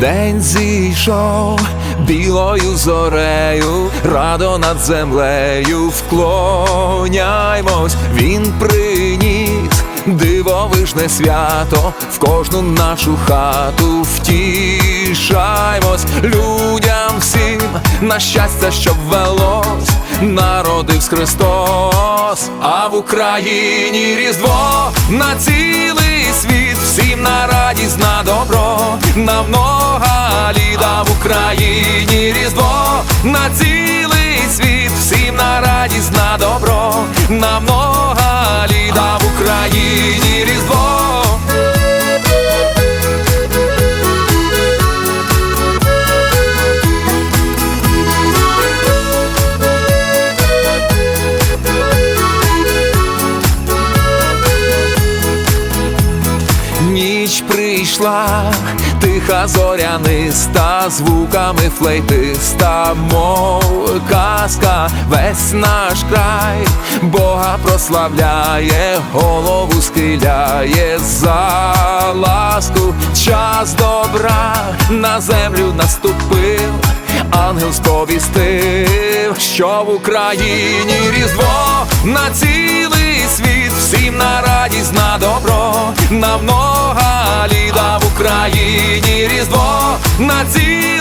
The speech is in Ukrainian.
День зійшов білою зорею, радо над землею вклоняймось, він приніс дивовижне свято в кожну нашу хату втішаймось. Людям всім на щастя, щоб велось, народивсь Христос, а в Україні Різдво на цілий добро, на много ліда в Україні Різдво на цілий світ, всім на радість, на добро, на много ліда в Україні Різдво. Ніч прийшла, тиха зоряниста, звуками флейтиста, мов казка, весь наш край, Бога прославляє, голову схиляє за ласку, час добра на землю наступив. Ангел сповістив, що в Україні Різдво на цілий світ, всім на радість, на добро, на много Україні Різдво на цілий